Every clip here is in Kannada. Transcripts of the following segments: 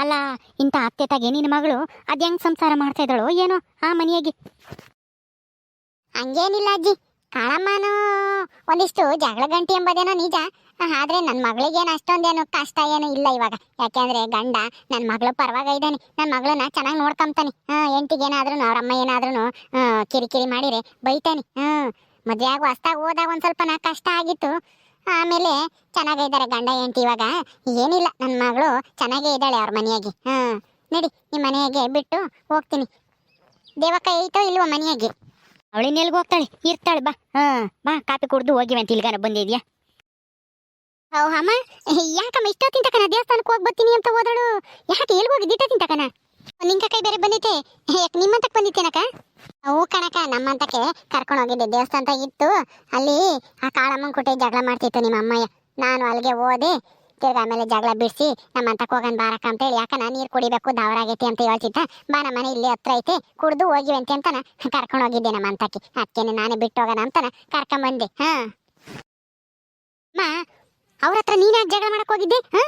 ಅಲ್ಲ, ಇಂಥ ಅತ್ತೆ ತಾಗೆ ನಿನ್ನ ಮಗಳು ಅದ್ ಹೆಂಗ್ ಸಂಸಾರ ಮಾಡ್ತಾ ಇದ್ದಾಳೋ ಏನೋ? ಆ, ಮನೆಯಾಗಿ. ಹಂಗೇನಿಲ್ಲ ಅಜ್ಜಿ. ಕಾಳಮ್ಮನು ಒಂದಿಷ್ಟು ಜಗಳ ಗಂಟಿ ಎಂಬುದೇನೋ ನಿಜ. ಆದ್ರೆ ನನ್ನ ಮಗಳಿಗೇನು ಅಷ್ಟೊಂದೇನು ಕಷ್ಟ ಏನು ಇಲ್ಲ ಇವಾಗ. ಯಾಕೆಂದ್ರೆ ಗಂಡ ನನ್ನ ಮಗಳು ಪರವಾಗ ಇದ್ದಾನೆ. ನನ್ನ ಮಗಳನ್ನ ಚೆನ್ನಾಗಿ ನೋಡ್ಕೊಂತಾನೆ ಎಂಟಿಗೇನಾದ್ರೂ ಅವ್ರ ಅಮ್ಮ ಏನಾದ್ರೂ ಕಿರಿಕಿರಿ ಮಾಡಿರೆ ಬೈತಾನೆ. ಹ್ಮ್ ಮದ್ವೆ ಆಗುವ ಹೊಸ್ದಾಗ್ ಹೋದಾಗ ಒಂದ್ ಸ್ವಲ್ಪ ನಾ ಕಷ್ಟ ಆಗಿತ್ತು. ಆಮೇಲೆ ಚೆನ್ನಾಗಿದ್ದಾರೆ ಗಂಡ ಹೆಂಡತಿ ಇವಾಗ. ಏನಿಲ್ಲ ನನ್ನ ಮಗಳು ಚೆನ್ನಾಗೇ ಇದ್ದಾಳೆ ಅವ್ರ ಮನೆಯಾಗಿ. ಹಾಂ ನಡಿ ನಿಮ್ಮ ಮನೆಯಾಗೆ ಬಿಟ್ಟು ಹೋಗ್ತೀನಿ. ದೇವಕ್ಕ ಐತೋ ಇಲ್ವೋ ಮನೆಯಾಗೆ? ಅವಳಿನೆಲ್ಗೆ ಹೋಗ್ತಾಳೆ? ಇರ್ತಾಳೆ ಬಾ. ಹಾ ಬಾ ಕಾಪಿ ಕುಡ್ದು ಹೋಗಿವಂತ ಇಲ್ಗಾರ ಬಂದಿದ್ಯಾ? ಓ ಅಮ್ಮ ಯಾಕಮ್ಮ ಇಷ್ಟೊತ್ತಿನ ತಕನ ದೇವಸ್ಥಾನಕ್ಕೆ ಹೋಗಿ ಬರ್ತೀನಿ ಅಂತ ಹೋದಳು? ಯಾಕೆ ಎಲ್ಲಿ ಹೋಗಿ ಇಷ್ಟೊತ್ತಿನ ತಕನ ನಿಂಕ ಕೈ ಬೇರೆ ಬಂದಿತ್ತೆ. ಯಾಕೆ ನಿಮ್ಮಂತಕ್ಕೆ ಬಂದಿತ್ತೇನಕ ಹ್ಞೂ ಕಣಕ ನಮ್ಮಂತಕ್ಕೆ ಕರ್ಕೊಂಡು ಹೋಗಿದ್ದೆ. ದೇವಸ್ಥಾನ ಇತ್ತು. ಅಲ್ಲಿ ಆ ಕಾಳಮ್ಮನ ಕುಟೆ ಜಗಳ ಮಾಡ್ತಿತ್ತು ನಿಮ್ಮ ಅಮ್ಮಯ್ಯ. ನಾನು ಅಲ್ಲಿಗೆ ಓದಿ ತಿರ್ಗ ಆಮೇಲೆ ಜಗಳ ಬಿಡಿಸಿ ನಮ್ಮಂತಕ್ಕೆ ಹೋಗೋಣ ಬಾರಕ್ಕ ಅಂತೇಳಿ ಯಾಕನ ನೀರು ಕುಡಿಬೇಕು ದಾವರಾಗೈತಿ ಅಂತ ಹೇಳ್ತಿದ್ದ. ಬಾ, ನಮ್ಮ ಮನೆ ಇಲ್ಲಿ ಹತ್ರ ಐತೆ. ಕುಡ್ದು ಅಂತ ಅಂತನ ಕರ್ಕೊಂಡು ಹೋಗಿದ್ದೆ ನಮ್ಮ ಅಂತಕ್ಕೆ. ಅದಕ್ಕೇನೆ ನಾನೇ ಬಿಟ್ಟು ಹೋಗೋಣ ಅಂತನ ಕರ್ಕೊಂಬಂದೆ ಹಾ. ಅಮ್ಮ, ಅವ್ರ ಹತ್ರ ನೀನ್ ಯಾಕೆ ಜಗಳ ಮಾಡಕ್ ಹೋಗಿದ್ದೆ? ಹಾ?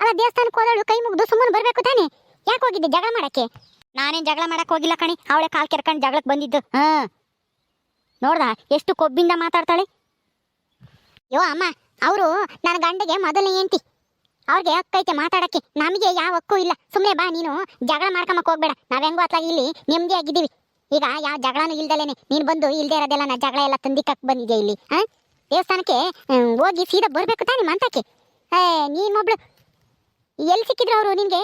ಅಲ್ಲ ದೇವಸ್ಥಾನಕ್ಕೆ ಹೋದಳು ಕೈ ಮುಗ್ದು ಸುಮ್ಮನೆ ಬರಬೇಕು ತಾನೆ? ಯಾಕೆ ಹೋಗಿದ್ದೆ ಜಗಳ ಮಾಡಕ್ಕೆ? ನಾನೇನ್ ಜಗಳ ಮಾಡಕ್ ಹೋಗಿಲ್ಲ ಕಣಿ. ಅವಳೆ ಕಾಲ್ ಕೆರ್ಕಂಡ್ ಜಗಳಕ್ಕೆ ಬಂದಿದ್ದು. ಹ. ನೋಡ್ದ, ಎಷ್ಟು ಕೊಬ್ಬಿಂದ ಮಾತಾಡ್ತಾಳೆ? ಯೋ ಅಮ್ಮ, ಅವರು ನನ್ನ ಗಂಡಗೆ ಮೊದಲನೇ ಹೆಂಡತಿ. ಅವ್ರಿಗೆ ಹಕ್ಕೈತೆ ಮಾತಾಡಕ್ಕೆ. ನಮಗೆ ಯಾವ ಹಕ್ಕು ಇಲ್ಲ. ಸುಮ್ಮನೆ ಬಾ ನೀನು, ಜಗಳ ಮಾಡ್ಕೊಂಬಕ್ ಹೋಗ್ಬೇಡ. ನಾವ್ ಹೆಂಗೋ ಅತ್ಲಾಗಿ ಇಲ್ಲಿ ನೆಮ್ಮದಿಯಾಗಿದ್ದೀವಿ ಈಗ ಯಾವ ಜಗಳನೂ ಇಲ್ದಲೇನೆ. ನೀನು ಬಂದು ಇಲ್ದೇ ಇರೋದೆಲ್ಲ ನಾ ಜಗಳ ಎಲ್ಲ ತಂದಿಕ್ಕ ಬಂದಿದ್ಯಾ ಇಲ್ಲಿ? ಹಾ? ದೇವಸ್ಥಾನಕ್ಕೆ ಹೋಗಿ ಸೀದಾ ಬರ್ಬೇಕು ತಾನೆ ಮಂತಕ್ಕೆ ಏ, ನೀನ್ ಒಬ್ಳು ಎಲ್ಲಿ ಸಿಕ್ಕಿದ್ರು ಅವರು ನಿನ್ಗೆ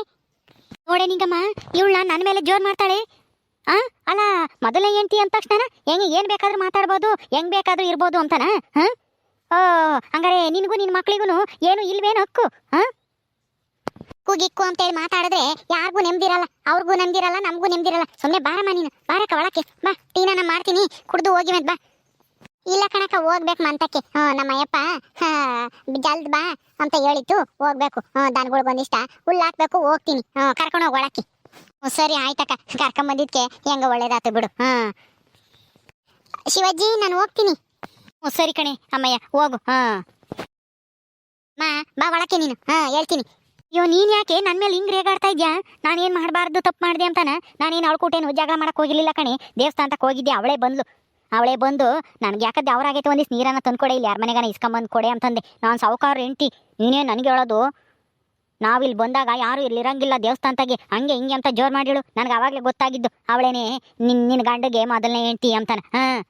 ನೋಡೆ ನಿಂಗಮ್ಮ ಇವಳನ್ನ ನನ್ನ ಮೇಲೆ ಜೋರ್ ಮಾಡ್ತಾಳೆ. ಆ? ಅಲ್ಲ, ಮೊದಲ ಹೆಂಡತಿ ಅಂದ ತಕ್ಷಣ ಹೆಂಗೆ, ಏನ್ ಬೇಕಾದ್ರೂ ಮಾತಾಡ್ಬೋದು, ಹೆಂಗ್ ಬೇಕಾದ್ರೂ ಇರ್ಬೋದು ಅಂತನ? ಹ? ಓ, ಹಂಗಾರೆ ನಿನಗೂ ನಿನ್ನ ಮಕ್ಳಿಗೂ ಏನು ಇಲ್ವೇನು ಹಕ್ಕು? ಹ? ಕೂಗಿಕ್ಕು ಅಂತೇಳಿ ಮಾತಾಡಿದ್ರೆ ಯಾರಿಗೂ ನೆಮ್ಮದಿರಲ್ಲ ಅವ್ರಿಗೂ ನೆಮ್ಮದಿರಲ್ಲ ನಮಗೂ ನೆಮ್ಮದಿರಲ್ಲ ಸುಮ್ಮನೆ ಬಾರಮ್ಮ ನೀನು, ಬಾರಕ್ಕ ಒಳಕ್ಕೆ. ಬಾ ಟೀನ ಮಾಡ್ತೀನಿ, ಕುಡಿದು ಹೋಗಿ ಮತ್ತೆ ಬಾ. ಇಲ್ಲ ಕಣಕ ಹೋಗ್ಬೇಕು ಮಂತಕ್ಕೆ. ನಮ್ಮ ಅಯ್ಯಪ್ಪ ಹಾ, ಜಲ್ದ್ ಬಾ ಅಂತ ಹೇಳಿತ್ತು ಹೋಗ್ಬೇಕು. ದನಗಳು ಬಂದಿಷ್ಟ. ಹುಲ್ಲು ಹಾಕ್ಬೇಕು ಹೋಗ್ತೀನಿ. ಕರ್ಕೊಂಡು ಹೋಗಿ ಒಳಕ್ಕೆ. ಹ್ಞೂ ಸರಿ ಆಯ್ತಕ್ಕ. ಕರ್ಕೊಂಬಂದಿದ್ಕೆ ಹೆಂಗ ಒಳ್ಳೇದಾಯ್ತು ಬಿಡು. ಹ್ಞೂ. ಶಿವಾಜಿ ನಾನು ಹೋಗ್ತೀನಿ. ಸರಿ ಕಣೆ ಅಮ್ಮಯ್ಯ ಹೋಗು. ಹಾಂ ಮಾ ಬಾ ಒಳಕ್ಕೆ ನೀನು. ಹಾಂ ಹೇಳ್ತೀನಿ. ಅಯ್ಯೋ ನೀನ್ ಯಾಕೆ? ನನ್ನ ಮೇಲೆ ಹಿಂಗ್ ರೇಗಾಡ್ತಾ ಇದ್ಯಾ? ನಾನೇನ್ ಮಾಡಬಾರ್ದು ತಪ್ಪು ಮಾಡಿದೆ ಅಂತಾನ? ನಾನೇನು ಅವಳು ಜಗಳ ಮಾಡಕ್ ಹೋಗಿರಲಿಲ್ಲ ಕಣೆ? ದೇವಸ್ಥಾನಕ್ಕೆ ಹೋಗಿದ್ದೆ ಅವಳೇ ಬಂದ್ಲು. ಅವಳೇ ಬಂದು, ನನಗೆ ಯಾಕಂದ್ರೆ ಅವರಾಗೈತೆ ಒಂದಿಷ್ಟು ನೀರನ್ನ ತಂದುಕೊಡೆ, ಇಲ್ಲಿ ಯಾರ ಮನೆಗಾನ ಇಸ್ಕೊಂಬಂದು ಕೊಡೆ ಅಂತಂದೆ. ನಾನು ಸಾವುಕಾರ ಎಂಟಿ ನೀನೇ ನನಗೆ ಹೇಳೋದು? ಇಲ್ಲಿ ಬಂದಾಗ ಯಾರು ಇಲ್ಲಿರಂಗಿಲ್ಲ ದೇವಸ್ಥಾನದಾಗೆ. ಹಂಗೆ ಹಿಂಗೆ ಅಂತ ಜೋರು ಮಾಡಿಳು. ನನಗೆ ಅವಾಗಲೇ ಗೊತ್ತಾಗಿದ್ದು. ಅವಳೇನೆ ನಿನ್ನ ನಿನ್ನ ಗಂಡಗೆ ಮೊದಲನೇ ಹೆಂಡ್ತಿ ಅಂತಾನೆ. ಹಾಂ.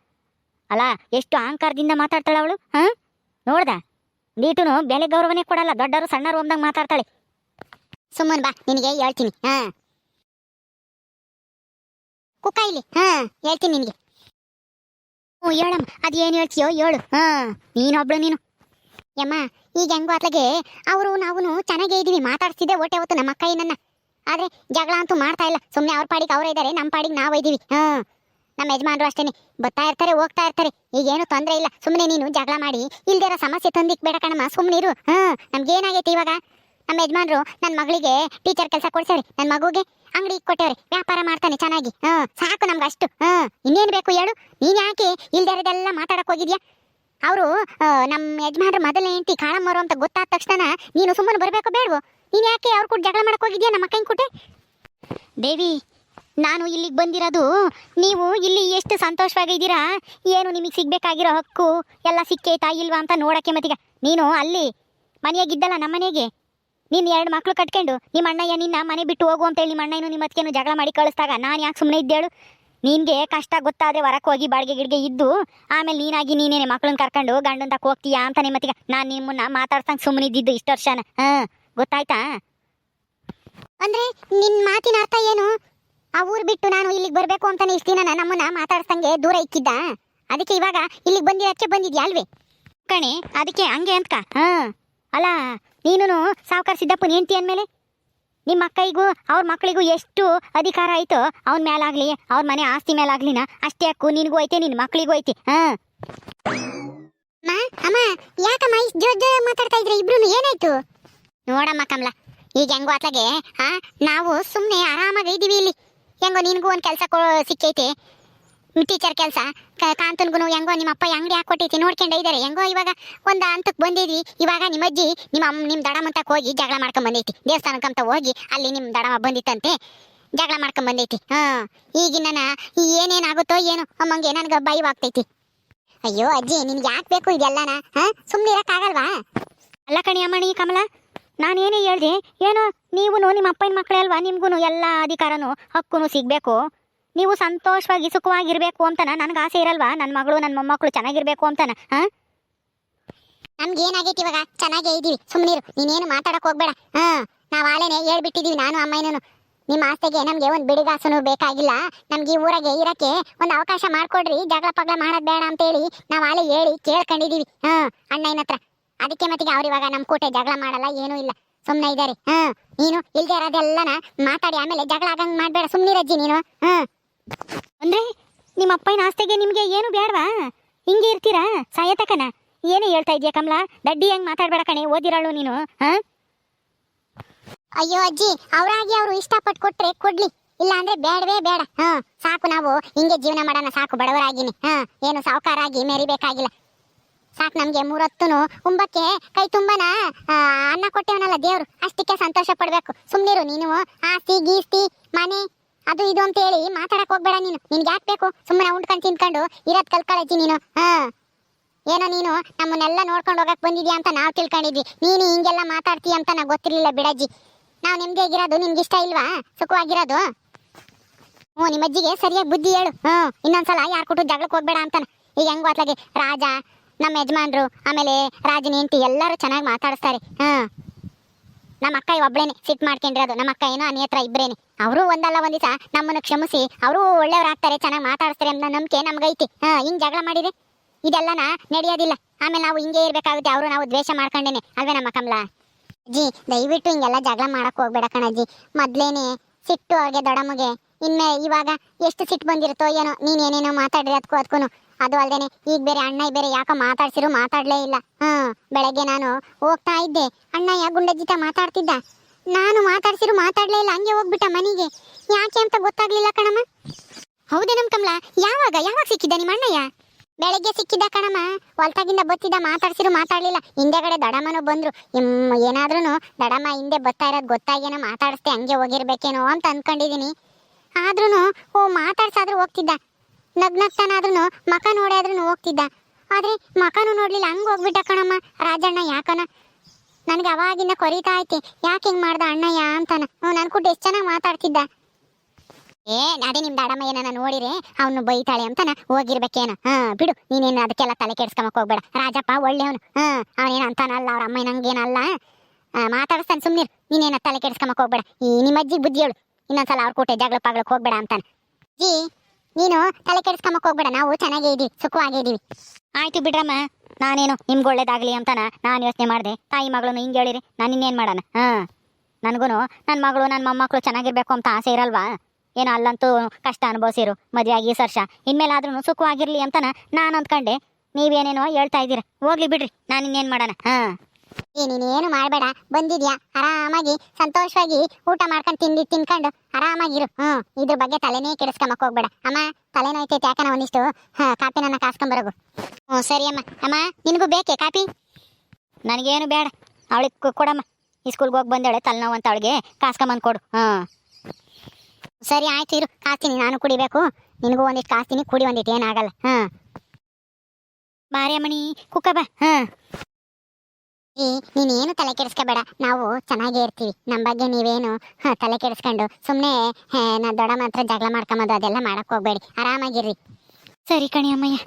ಅಲ್ಲ ಎಷ್ಟು ಅಹಂಕಾರದಿಂದ ಮಾತಾಡ್ತಾಳೆ ಅವಳು? ಹಾಂ? ನೋಡ್ದ? ನೀಟುನು ಬೆಲೆ ಗೌರವನೇ ಕೊಡಲ್ಲ. ದೊಡ್ಡವರು ಸಣ್ಣರು ಒಂದಾಗ ಮಾತಾಡ್ತಾಳೆ. ಸುಮ್ಮನ್ ಬಾ, ನಿನಗೆ ಹೇಳ್ತೀನಿ. ಹಾಂ. ಕುಕ್ಕ ಇಲ್ಲಿ. ಹಾ, ಹೇಳ್ತೀನಿ ನಿನಗೆ. ಹ್ಞೂ ಹೇಳಮ್ಮ. ಅದೇನು ಹೇಳ್ತೀಯೋ ಹೇಳು. ಹಾ, ನೀನೊಬ್ಳು ನೀನು. ಯಮ್ಮ, ಈಗ ಹೆಂಗೋ ಅತ್ಲಗೆ ಅವರು ನಾವು ಚೆನ್ನಾಗೇ ಇದೀವಿ ಮಾತಾಡ್ತಿದ್ದೆ ಹೊಟ್ಟೆ ಹೊತ್ತು ನಮ್ಮ ಅಕ್ಕ ನನ್ನ ಆದ್ರೆ ಜಗಳ ಅಂತೂ ಮಾಡ್ತಾ ಇಲ್ಲ. ಸುಮ್ಮನೆ ಅವ್ರ ಪಾಡಿಗೆ ಅವರೇ ಇದ್ದಾರೆ ನಮ್ಮ ಪಾಡಿಗೆ ನಾವು ಇದೀವಿ. ಹಾ, ನಮ್ಮ ಯಜಮಾನ್ರು ಅಷ್ಟೇನೆ. ಬರ್ತಾ ಇರ್ತಾರೆ, ಹೋಗ್ತಾ ಇರ್ತಾರೆ. ಈಗೇನು ತೊಂದರೆ ಇಲ್ಲ. ಸುಮ್ಮನೆ ನೀನು ಜಗಳ ಮಾಡಿ, ಇಲ್ದಿರೋ ಸಮಸ್ಯೆ ತಂದಿಕ್ ಬೇಡ ಕಣಮ್ಮ. ಸುಮ್ಮನೆ ಇರು. ಹಾ, ನಮ್ಗೇನಾಗೈತೆ ಇವಾಗ? ನಮ್ಮ ಯಜಮಾನ್ರು ನನ್ನ ಮಗಳಿಗೆ ಟೀಚರ್ ಕೆಲಸ ಕೊಡ್ಸಾರೆ ನನ್ನ ಮಗುಗೆ ಅಂಗಡಿ ಕೊಟ್ಟವ್ರೆ, ವ್ಯಾಪಾರ ಮಾಡ್ತಾನೆ ಚೆನ್ನಾಗಿ. ಹಾ ಸಾಕು ನಮ್ಗೆ ಅಷ್ಟು. ಹಾ ಇನ್ನೇನು ಬೇಕು ಹೇಳು? ನೀನ್ ಯಾಕೆ ಇಲ್ದಾರದೆಲ್ಲ ಮಾತಾಡಕ್ ಹೋಗಿದ್ಯಾ? ಅವರು ನಮ್ಮ ಯಜಮಾನ್ರ ಮೊದಲನೇ ಹೆಂಡತಿ ಕಾಳಮ್ಮರು ಅಂತ ಗೊತ್ತಾದ ತಕ್ಷಣ ನೀನು ಸುಮ್ಮನೆ ಬರಬೇಕು ಬೇಡವು? ನೀನು ಯಾಕೆ ಅವ್ರ ಕೂಡ ಜಗಳ ಮಾಡಕ್ ಹೋಗಿದ್ಯಾ ನಮ್ಮ ಅಕ್ಕನ ಕುಟೆ? ದೇವಿ, ನಾನು ಇಲ್ಲಿಗೆ ಬಂದಿರೋದು, ನೀವು ಇಲ್ಲಿ ಎಷ್ಟು ಸಂತೋಷವಾಗಿದ್ದೀರಾ ಏನು ನಿಮಗೆ ಸಿಗಬೇಕಾಗಿರೋ ಹಕ್ಕು, ಎಲ್ಲ ಸಿಕ್ಕೈತಾ ಇಲ್ವಾ ಅಂತ ನೋಡೋಕ್ಕೆ ಮತ್ತೀಗ? ನೀನು ಅಲ್ಲಿ ಮನೆಯಾಗಿದ್ದಲ್ಲ ನಮ್ಮ ಮನೆಗೆ? ನೀನು ಎರಡು ಮಕ್ಳು ಕಟ್ಕೊಂಡು ನಿಮ್ಮ ಅಣ್ಣಯ್ಯ ನಿನ್ನ ಮನೆ ಬಿಟ್ಟು ಹೋಗು ಅಂತೇಳಿ ನಿಮ್ಮ ಅಣ್ಣಯ್ಯನು ನಿಮ್ಮ ಜಗಳ ಮಾಡಿ ಕಳಿಸ್ದಾಗ ನಾನು ಯಾಕೆ ಸುಮ್ಮನೆ ಇದ್ದೇಳು? ನಿನಗೆ ಕಷ್ಟ ಗೊತ್ತಾದ್ರೆ ಹೊರಕ್ಕೆ ಹೋಗಿ ಬಾಡಿಗೆ ಗಿಡಿಗೆ ಇದ್ದು ಆಮೇಲೆ ನೀನಾಗಿ ನೀನೇನೆ ಮಕ್ಳನ್ನ ಕರ್ಕೊಂಡು ಗಂಡನ ತಕ್ಕ ಹೋಗ್ತೀಯಾ ಅಂತ ನಿಮ್ಮ ಮತ್ತಿಗೆ ನಾನು ನಿಮ್ಮನ್ನ ಮಾತಾಡ್ಸಂಗೆ ಸುಮ್ಮನೆ ಇದ್ದಿದ್ದು ಇಷ್ಟು ವರ್ಷನ. ಹಾಂ, ಗೊತ್ತಾಯ್ತಾ? ಅಂದ್ರೆ ನಿನ್ನ ಮಾತಿನ ಅರ್ಥ ಏನು? ಆ ಊರು ಬಿಟ್ಟು ನಾನು ಇಲ್ಲಿಗೆ ಬರಬೇಕು ಅಂತಾನೆ ಇಷ್ಟು ದಿನ ನಮ್ಮನ್ನ ಮಾತಾಡ್ಸಂಗೆ ದೂರ ಇಕ್ಕಿದ್ದ? ಅದಕ್ಕೆ ಇವಾಗ ಇಲ್ಲಿಗೆ ಬಂದಿದ್ದಕ್ಕೆ ಬಂದಿದ್ಯಾ ಅಲ್ವೇ? ಕಣೆ, ಅದಕ್ಕೆ ಹಂಗೆ ಅಂತ ಹಾ. ಅಲ್ಲ ನೀನು ಸಾವುಕಾರ ಸಿದ್ದಪ್ಪನ ಹೆಂಡತಿ ಅಂದಮೇಲೆ? ನಿಮ್ಮ ಅಕ್ಕೈಗೂ ಅವ್ರ ಮಕ್ಕಳಿಗೂ ಎಷ್ಟು ಅಧಿಕಾರ ಆಯಿತು ಅವನ ಮೇಲಾಗ್ಲಿ ಅವ್ರ ಮನೆ ಆಸ್ತಿ ಮೇಲಾಗ್ಲಿನ ಅಷ್ಟೇ ಹಕ್ಕು ನಿನಗೂ ಐತೆ ನಿನ್ನ ಮಕ್ಕಳಿಗೂ ಐತಿ ಹಾಂ? ಅಮ್ಮ ಯಾಕಮ್ಮ ಇಷ್ಟು ಜೋರ್ ಜೋರ್ ಮಾತಾಡ್ತಾ ಇದ್ರೆ ಇಬ್ರು ಏನಾಯ್ತು? ನೋಡಮ್ಮ ಕಮಲ ಈಗ ಹೆಂಗೋ ಅತ್ಲಾಗೆ ಹಾ ನಾವು ಸುಮ್ಮನೆ ಆರಾಮಾಗಿ ಇದೀವಿ ಇಲ್ಲಿ. ಹೆಂಗೋ ನಿನಗೂ ಒಂದು ಕೆಲಸ ಸಿಕ್ಕೈತೆ. ಟೀಚರ್ ಕೆಲಸ. ಕಾಂತನ್ಗುನು ಹೆಂಗೋ ನಿಮ್ಮ ಅಪ್ಪ ಅಂಗಡಿ ಹಾಕೊಟ್ಟೈತಿ ನೋಡ್ಕೊಂಡ ಇದ್ದಾರೆ ಹೆಂಗೋ ಇವಾಗ ಒಂದ್ ಹಂತಕ್ಕೆ ಬಂದಿದ್ವಿ ಇವಾಗ ನಿಮ್ಮ ಅಜ್ಜಿ, ನಿಮ್ಮ ಅಮ್ಮ ನಿಮ್ಮ ದಡಮಂತಕ್ಕೆ ಹೋಗಿ ಜಗಳ ಮಾಡ್ಕೊಂಡ್ ಬಂದೈತಿ. ದೇವಸ್ಥಾನಕ್ಕಂತ ಹೋಗಿ ಅಲ್ಲಿ ನಿಮ್ಮ ದಡಮ ಬಂದಿತ್ತಂತೆ. ಜಗಳ ಮಾಡ್ಕೊಂಡ್ ಬಂದೈತಿ. ಹಾ, ಈಗಿನ ಏನೇನಾಗುತ್ತೋ ಏನೋ, ಅಮ್ಮಂಗೆ ನನ್ಗೆ ಭಯವಾಗ್ತೈತಿ. ಅಯ್ಯೋ ಅಜ್ಜಿ, ನಿನ್ಗೆ ಯಾಕೆ ಬೇಕು ಇದೆಲ್ಲನ ಹಾ ಸುಮ್ಮನೆ ಇರೋಕ್ಕಾಗಲ್ವಾ? ಅಲ್ಲ ಕಣಿ ಅಮ್ಮಣಿ, ಕಮಲ ನಾನೇನೇ ಹೇಳ್ದೆ, ಏನೋ ನೀವು ನಿಮ್ಮ ಅಪ್ಪನ ಮಕ್ಕಳೇ ಅಲ್ವಾ ನಿಮ್ಗೂ ಎಲ್ಲ ಅಧಿಕಾರನು, ಹಕ್ಕುನು ಸಿಗಬೇಕು. ನೀವು ಸಂತೋಷವಾಗಿ ಸುಖವಾಗಿರ್ಬೇಕು ಅಂತಾನ ನನಗೆ ಆಸೆ ಇರಲ್ವಾ? ನನ್ನ ಮಗಳು ನನ್ನ ಮೊಮ್ಮಕ್ಕಳು ಚೆನ್ನಾಗಿರ್ಬೇಕು ಅಂತಾನ ನಮ್ಗೆ ಏನಾಗೈತಿ ಇವಾಗ? ಚೆನ್ನಾಗೇ ಇದೀವಿ. ಸುಮ್ಮನಿರು ನೀನೇನು ಮಾತಾಡಕ್ ಹೋಗ್ಬೇಡ. ಹಾ, ನಾವ್ ಆಲೇನೆ ಹೇಳ್ಬಿಟ್ಟಿದೀವಿ ನಾನು ಅಮ್ಮನೂ ನಿಮ್ಮ ಆಸ್ತಿಗೆ ನಮ್ಗೆ ಒಂದ್ ಬಿಡಿಗಾಸನು ಬೇಕಾಗಿಲ್ಲ. ನಮ್ಗೆ ಈ ಊರಾಗೆ ಇರಕ್ಕೆ ಒಂದ್ ಅವಕಾಶ ಮಾಡ್ಕೊಡ್ರಿ. ಜಗಳ ಪಗಳ ಮಾಡೋದು ಬೇಡ ಅಂತ ಹೇಳಿ ನಾವ್ ಆಲೆ ಹೇಳಿ ಕೇಳ್ಕೊಂಡಿದೀವಿ. ಹಾ ಅಣ್ಣನ ಹತ್ರ. ಅದಕ್ಕೆ ಮತ್ತಿಗೆ ಅವ್ರು ಇವಾಗ ನಮ್ ಕೂಟೆ ಜಗಳ ಮಾಡಲ್ಲ, ಏನೂ ಇಲ್ಲ. ಸುಮ್ನೆ ಇದಾರೆ. ಹಾ, ನೀನು ಇಲ್ದೇ ಇರೋದೆಲ್ಲನ ಮಾತಾಡಿ ಆಮೇಲೆ ಜಗಳ ಆಗಂಗ್ ಮಾಡ್ಬೇಡ. ಸುಮ್ನಿರಜ್ಜಿ ನೀನು. ಹಾ. ಅಂದ್ರೆ ನಿಮ್ಮ ಅಪ್ಪನ ಆಸ್ತಿಗೆ ನಿಮಗೆ ಏನು ಬೇಡವಾ ಹಿಂಗೆ ಇರ್ತೀರಾ? ಸಾಯತಕನ ಏನು ಹೇಳ್ತಾ ಇದೀಯ ಕಮಲಾ? ದಡ್ಡಿ ಹೆಂಗ್ ಮಾತಾಡ್ಬೇಡ ಕಣೆ ಓದಿರಾಳು ನೀನು ಅಯ್ಯೋ ಅಜ್ಜಿ, ಅವರಾಗಿ ಅವರು ಇಷ್ಟಪಟ್ಟು ಕೊಟ್ರೆ ಕೊಡ್ಲಿ. ಇಲ್ಲ ಅಂದ್ರೆ ಬೇಡವೇ ಬೇಡ. ಹಾ, ಸಾಕು ನಾವು. ಹಿಂಗೆ ಜೀವನ ಮಾಡೋಣ, ಸಾಕು ಬಡವರಾಗಿನಿ. ಹಾ, ಏನು ಸಾವುಕಾರಾಗಿ ಮೆರಿಬೇಕಾಗಿಲ್ಲ. ಸಾಕು ನಮ್ಗೆ ಮೂರೊತ್ತುನು. ಉಂಬಕ್ಕೆ ಕೈ ತುಂಬನ? ಅನ್ನ ಕೊಟ್ಟೇವನಲ್ಲ ದೇವ್ರು. ಅಷ್ಟಕ್ಕೆ ಸಂತೋಷ ಪಡ್ಬೇಕು. ಸುಮ್ನಿರು ನೀನು. ಆಸ್ತಿ, ಗೀಸ್ತಿ, ಮನೆ. ಅದು ಇದು ಅಂತ ಹೇಳಿ ಮಾತಾಡಕ್ ಹೋಗ್ಬೇಡ ನೀನು. ನಿನ್ಗೆ ಯಾಕೆ ಬೇಕು? ಸುಮ್ಮನೆ ಉಂಡ್ಕೊಂಡು ತಿನ್ಕೊಂಡು ಇರೋದ್ ಕಲ್ಕಳಜ್ಜಿ ನೀನು. ಹಾ. ಏನೋ ನೀನು ನಮ್ಮನ್ನೆಲ್ಲ ನೋಡ್ಕೊಂಡು ಹೋಗಕ್ ಬಂದಿದ್ಯಾ ಅಂತ ನಾವು ತಿಳ್ಕೊಂಡಿದ್ವಿ. ನೀನು ಹಿಂಗೆಲ್ಲ ಮಾತಾಡ್ತೀಯ ಅಂತ ನಂಗೆ ಗೊತ್ತಿರ್ಲಿಲ್ಲ ಬಿಡಜ್ಜಿ. ನಾವು ಹೇಗಿರೋದು ನಿಮ್ಗೆ ಇಷ್ಟ ಇಲ್ವಾ? ಸುಖವಾಗಿರೋದು? ಹ್ಞೂ ನಿಮ್ಮ ಅಜ್ಜಿಗೆ ಸರಿಯಾಗಿ ಬುದ್ಧಿ ಹೇಳು. ಹ್ಞೂ, ಇನ್ನೊಂದ್ಸಲ ಯಾರು ಕೊಟ್ಟು ಜಗಳಕ್ಕೆ ಹೋಗ್ಬೇಡ ಅಂತಾನೆ. ಈಗ ಹೆಂಗ್ ಅತ್ಲಾಗೆ ರಾಜ, ನಮ್ಮ ಯಜಮಾನ್ರು, ಆಮೇಲೆ ರಾಜನ ಹೆಂಡತಿ ಎಲ್ಲರೂ ಚೆನ್ನಾಗಿ ಮಾತಾಡಿಸ್ತಾರೆ. ಹಾಂ ನಮ್ಮ ಅಕ್ಕ ಒಬ್ಳೇನೆ ಸಿಟ್ ಮಾಡ್ಕೊಂಡಿರೋದು. ನಮ್ಮ ಅಕ್ಕ ಏನೋ ಅನಿ ಹತ್ರ ಇಬ್ರೇನೆ. ಅವರು ಒಂದಲ್ಲ ಒಂದ್ ದಿವಸ ನಮ್ಮನ್ನು ಕ್ಷಮಿಸಿ, ಅವರು ಒಳ್ಳೆಯವ್ರಾಗ್ತಾರೆ ಚೆನ್ನಾಗಿ ಮಾತಾಡಿಸ್ತಾರೆ ಅನ್ನೋ ನಂಬಿಕೆ ನಮ್ಗೈತಿ ಹಾಂ, ಹಿಂಗ್ ಜಗಳ ಮಾಡಿದೆ. ಇದೆಲ್ಲನ ನಡೆಯೋದಿಲ್ಲ. ಆಮೇಲೆ ನಾವು ಹಿಂಗೆ ಇರಬೇಕಾಗುತ್ತೆ, ಅವರು ನಾವು ದ್ವೇಷ ಮಾಡ್ಕೊಂಡೇನೆ. ಅಲ್ವೇ ನಮ್ಮ ಕಮಲ? ಜಿ ದಯವಿಟ್ಟು ಹಿಂಗೆಲ್ಲ ಜಗಳ ಮಾಡಕ್ ಹೋಗ್ಬೇಡ ಕಣಜ್ಜಿ. ಮೊದ್ಲೇನೆ ಸಿಟ್ಟು ಅವ್ರಿಗೆ ದೊಡಮಗೆ. ಇನ್ನು ಇವಾಗ ಎಷ್ಟು ಸಿಟ್ಟು ಬಂದಿರುತ್ತೋ ಏನೋ, ನೀನ್ ಏನೇನೋ ಮಾತಾಡಿದ್ರೆ ಅದಕ್ಕೂ ಅದಕ್ಕೂ ಅದು ಅಲ್ದೇನೆ, ಈಗ ಬೇರೆ ಅಣ್ಣ ಬೇರೆ ಯಾಕೋ ಮಾತಾಡ್ಸಿರು, ಮಾತಾಡ್ಲೇ ಇಲ್ಲ. ಹ್ಮ್ ಬೆಳಗ್ಗೆ ನಾನು ಹೋಗ್ತಾ ಇದ್ದೆ. ಅಣ್ಣಯ್ಯ ಗುಂಡಜ್ಜಿತ ಮಾತಾಡ್ತಿದ್ದ? ನಾನು ಮಾತಾಡ್ಸಿರು, ಮಾತಾಡ್ಲೇ ಇಲ್ಲ. ಹಂಗೆ ಹೋಗ್ಬಿಟ್ಟ ಮನೆಗೆ. ಯಾಕೆ ಅಂತ ಗೊತ್ತಾಗ್ಲಿಲ್ಲ ಕಣಮ್ಮ. ಹೌದೇ ನಮ್ ಕಮಲ? ಯಾವಾಗ ಯಾವಾಗ ಸಿಕ್ಕಿದ್ದ ನಿಮ್ಮ ಅಣ್ಣಯ್ಯ? ಬೆಳಗ್ಗೆ ಸಿಕ್ಕಿದ್ದ ಕಣಮ್ಮ. ಹೊಲ್ತಾಗಿಂದ ಬತ್ತಿದ್ದ, ಮಾತಾಡ್ಸಿರು, ಮಾತಾಡ್ಲಿಲ್ಲ. ಹಿಂದೆಗಡೆ ದಡಮ್ಮನೂ ಬಂದ್ರು. ಏನಾದ್ರೂ ದಡಮ್ಮ ಹಿಂದೆ ಬತ್ತಾ ಇರೋದು ಗೊತ್ತಾಗೇನೋ ಮಾತಾಡಿಸ್ತೇ ಹಂಗೆ ಹೋಗಿರ್ಬೇಕೇನೋ ಅಂತ ಅನ್ಕೊಂಡಿದೀನಿ. ಆದ್ರೂ ಓ, ಮಾತಾಡ್ಸಾದ್ರೂ ಹೋಗ್ತಿದ್ದ. ನಗ್ನಗ್ತಾನಾದ್ರೂ ಮಕ ನೋಡಾದ್ರೂ ಹೋಗ್ತಿದ್ದ. ಆದ್ರೆ ಮಕನೂ ನೋಡ್ಲಿಲ್ಲ, ಹಂಗ ಹೋಗ್ಬಿಟ್ಟ ಕಣಮ್ಮ. ರಾಜಣ್ಣ ಯಾಕನ? ನನ್ಗೆ ಅವಾಗಿಂದ ಕೊರಿತಾ ಐತಿ, ಯಾಕೆ ಹಿಂಗ್ ಮಾಡ್ದ ಅಣ್ಣಯ್ಯ ಅಂತಾನ. ನನ್ ಕೂಡ ಎಷ್ಟು ಚೆನ್ನಾಗಿ ಮಾತಾಡ್ತಿದ್ದ. ಏ, ಅದೇ ನಿಮ್ದು ಅಡಮ್ಮ ಏನನ ನೋಡಿರಿ, ಅವನು ಬೈತಾಳೆ ಅಂತಾನ, ಹೋಗಿರ್ಬೇಕೇನ? ಹಾ, ಬಿಡು, ನೀನೇನು ಅದಕ್ಕೆಲ್ಲ ತಲೆ ಕೆಡ್ಸ್ಕೊಂಬಕ್ ಹೋಗ್ಬೇಡ. ರಾಜಪ್ಪ ಒಳ್ಳೆಯವನು. ಹಾ ಅವನೇನು ಅಂತಾನಲ್ಲ, ಅವ್ರ ಅಮ್ಮ ನಂಗೇನಲ್ಲ. ಮಾತಾಡಿಸ್ತಾನೆ ಸುಮ್ನಿರ್, ನೀನೇನ ತಲೆ ಕೆಡ್ಸ್ಕೊಂಬಕ್ ಹೋಗ್ಬೇಡ. ಈ ನಿಮ್ಮ ಅಜ್ಜಿ ಬುದ್ಧಿ ಹೇಳು, ಇನ್ನೊಂದ್ಸಲ ಅವ್ರ ಕೋಟೆ ಜಗಳ ಪಾಗ್ಲಕ್ ಹೋಗ್ಬೇಡ ಅಂತಾನೆ. ಜಿ ನೀನು ತಲೆ ಕೆಡಿಸ್ಕೊಂಬಕ್ ಹೋಗ್ಬೇಡ, ನಾವು ಚೆನ್ನಾಗೇ ಇದೀವಿ, ಸುಖವಾಗೇ ಇದೀವಿ. ಆಯ್ತು ಬಿಡ್ರಮ್ಮ, ನಾನೇನು ನಿಮ್ಗೆ ಒಳ್ಳೇದಾಗ್ಲಿ ಅಂತನ? ನಾನು ಯೋಚನೆ ಮಾಡಿದೆ, ತಾಯಿ ಮಗಳನ್ನು ಹಿಂಗೆ ಹೇಳಿರಿ, ನಾನು ಇನ್ನೇನು ಮಾಡೋಣ? ಹಾಂ ನನಗೂ ನನ್ನ ಮಗಳು ನನ್ನ ಮೊಮ್ಮಕ್ಕಳು ಚೆನ್ನಾಗಿರ್ಬೇಕು ಅಂತ ಆಸೆ ಇರಲ್ವಾ? ಏನೋ ಅಲ್ಲಂತೂ ಕಷ್ಟ ಅನುಭವಿಸಿರು, ಮದುವೆ ಆಗಿ ಈ ವರ್ಷ ಇನ್ಮೇಲಾದ್ರೂ ಸುಖವಾಗಿರ್ಲಿ ಅಂತನ ನಾನು ಅಂದ್ಕೊಂಡೆ. ನೀವೇನೇನೋ ಹೇಳ್ತಾ ಇದ್ದೀರಾ, ಹೋಗ್ಲಿ ಬಿಡ್ರಿ, ನಾನು ಇನ್ನೇನು ಮಾಡೋಣ? ಹಾಂ. ಏ ನೀನೇನು ಮಾಡಬೇಡ, ಬಂದಿದ್ಯಾ? ಆರಾಮಾಗಿ, ಸಂತೋಷವಾಗಿ ಊಟ ಮಾಡ್ಕೊಂಡು ತಿಂಡಿ ತಿನ್ಕೊಂಡು ಆರಾಮಾಗಿರು. ಹ್ಞೂ ಇದ್ರ ಬಗ್ಗೆ ತಲೆನೇ ಕೆಡಿಸ್ಕೊಂಬಕ್ ಹೋಗ್ಬೇಡ. ಅಮ್ಮ ತಲೆನೋಯ್ತೈತೆ ಯಾಕನ ಒಂದಿಷ್ಟು? ಹಾ ನನ್ನ ಕಾಸ್ಕೊಂಬರೋಗು ಹ್ಞೂ ಸರಿ ಅಮ್ಮ. ಅಮ್ಮ, ನಿನಗೂ ಬೇಕೇ ಕಾಪಿ? ನನಗೇನು ಬೇಡ. ಅವಳಿಗೆ ಕೊಡಮ್ಮ. ಈ ಸ್ಕೂಲ್ಗೆ ಹೋಗಿ ಬಂದಾಳೆ, ತಲೆನೋವು ಅಂತ ಅವಳಿಗೆ ಕಾಸ್ಕೊಂಬಂದು ಕೊಡು. ಹಾಂ ಸರಿ, ಆಯ್ತು ಇರು. ಕಾಸ್ತೀನಿ, ನಾನು ಕುಡಿಬೇಕು. ನಿನಗೂ ಒಂದಿಷ್ಟು ಕಾಸ್ತೀನಿ, ಕುಡಿ ಒಂದಿಟ್ಟು ಏನಾಗಲ್ಲ ಹಾಂ ಮಾರಿಯಮ್ಮಣಿ ಕುಕ್ಕ ಬಾ. ಹಾಂ ಈ ನೀನೇನು ತಲೆ ಕೆಡಿಸ್ಕೋಬೇಡ, ನಾವು ಚೆನ್ನಾಗೇ ಇರ್ತೀವಿ. ನಮ್ಮ ಬಗ್ಗೆ ನೀವೇನು ತಲೆ ಕೆಡಿಸ್ಕೊಂಡು ಸುಮ್ಮನೆ ನಾ, ದೊಡ್ಡ ಮಾತ್ರ ಜಗಳ ಮಾಡ್ಕೊಂಬೋದು, ಅದೆಲ್ಲ ಮಾಡಕ್ ಹೋಗ್ಬೇಡಿ. ಆರಾಮಾಗಿರ್ರಿ. ಸರಿ ಕಣಿ ಅಮ್ಮಯ್ಯ.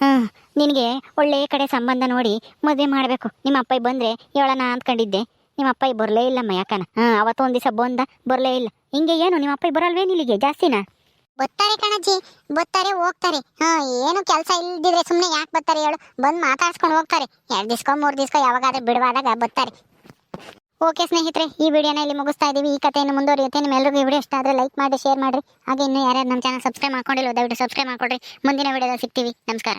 ಹಾಂ, ನಿನಗೆ ಒಳ್ಳೆ ಕಡೆ ಸಂಬಂಧ ನೋಡಿ ಮದುವೆ ಮಾಡಬೇಕು. ನಿಮ್ಮ ಅಪ್ಪ ಬಂದರೆ ಹೇಳೋಣ ಅಂದ್ಕೊಂಡಿದ್ದೆ? ನಿಮ್ಮ ಅಪ್ಪಾಯಿ ಬರಲೇ ಇಲ್ಲಮ್ಮ ಯಾಕನ ಹಾಂ, ಅವತ್ತೊಂದು ದಿವಸ ಬಂದ, ಬರಲೇ ಇಲ್ಲ. ಹಿಂಗೆ ಏನು, ನಿಮ್ಮ ಅಪ್ಪ ಬರಲ್ವೇನು ಇಲ್ಲಿಗೆ? ಜಾಸ್ತಿನಾ? ಬರ್ತಾರೆ ಕಣಜ್ಜಿ, ಬರ್ತಾರೆ, ಹೋಗ್ತಾರೆ. ಹಾ, ಏನು ಕೆಲಸ ಇಲ್ದಿದ್ರೆ ಸುಮ್ಮನೆ ಯಾಕೆ ಬರ್ತಾರೆ ಹೇಳು. ಬಂದು ಮಾತಾಡ್ಸ್ಕೊಂಡು ಹೋಗ್ತಾರೆ. ಎರಡು ದಿಸ್ಕೋ ಮೂರು ದಿಸ್ಕೋ ಯಾವಾಗಾದ್ರೂ ಬಿಡುವಾದಾಗ ಬರ್ತಾರೆ. ಓಕೆ ಸ್ನೇಹಿತರೆ, ಈ ವಿಡಿಯೋನ ಇಲ್ಲಿ ಮುಗಿಸ್ತಾ ಇದ್ದೀವಿ ಈ ಕಥೆಯನ್ನು ಮುಂದುವರಿಯುತ್ತೆ. ನಿಮ್ಮೆಲ್ಲರಿಗೂ ಈ ವಿಡಿಯೋ ಇಷ್ಟ ಆದರೆ ಲೈಕ್ ಮಾಡಿ, ಶೇರ್ ಮಾಡಿರಿ. ಹಾಗೆ ಇನ್ನೂ ಯಾರ್ಯಾರು ನಮ್ಮ ಚಾನಲ್ ಸಬ್ಸ್ಕ್ರೈಬ್ ಮಾಡ್ಕೊಂಡಿಲ್ಲ ದಯವಿಟ್ಟು ಸಬ್ಸ್ಕ್ರೈಬ್ ಮಾಡ್ಕೊಡ್ರಿ. ಮುಂದಿನ ವಿಡಿಯೋದಲ್ಲಿ ಸಿಗ್ತೀವಿ. ನಮಸ್ಕಾರ.